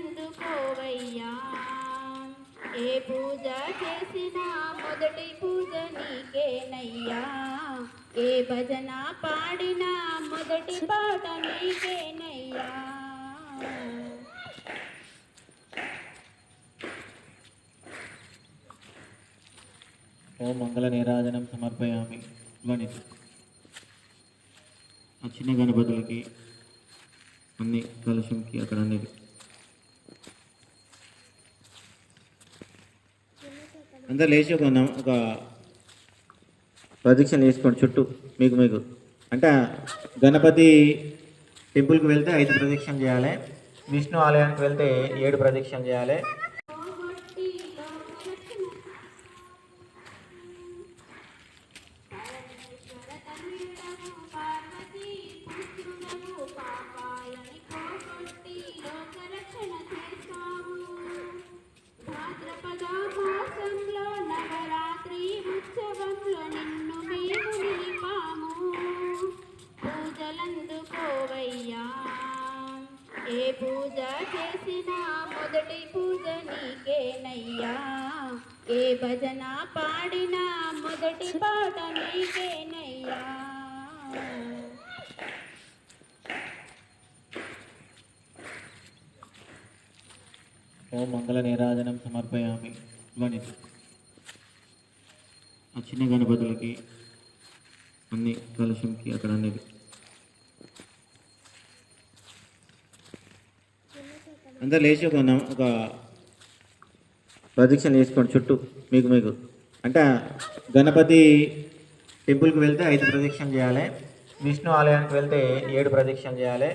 అందుకోవయ్యా ఏ పూజ చేసినా మొదటి పూజ నీకేనయ్యా. ఏ భజన పాడినా మొదటి పాట నీకేనయ్యా. ఓ మంగళ నీరాజనం సమర్పయామి. ధ్వని. ఆ చిన్న గణపతులకి అన్ని కలుషంకి అక్కడ అనేది అందరు లేచి ఒక నమ- ఒక ప్రదక్షిణ వేసుకోండి చుట్టూ మీకు మీకు. అంటే గణపతి టెంపుల్కి వెళ్తే ఐదు ప్రదక్షిణ చేయాలి విష్ణు ఆలయానికి వెళ్తే ఏడు ప్రదక్షిణ చేయాలి ఏ పూజ చేసినా మొదటి పూజ నీకేనయ్యా ఏ భజన పాడినా మొదటి పాట నీకేనయ్యా ఓ మంగళ నీరాజనం సమర్పయామి. ఇవ్వండి. ఆ చిన్న గణపతులకి అన్ని కలుషంకి అక్కడ అన్ని అందరు లేచి ఒక ఒక ప్రదక్షిణ చేసుకోండి చుట్టూ మీకు మీకు. అంటే గణపతి టెంపుల్కి వెళ్తే ఐదు ప్రదక్షిణ చేయాలి విష్ణు ఆలయానికి వెళ్తే ఏడు ప్రదక్షిణ చేయాలి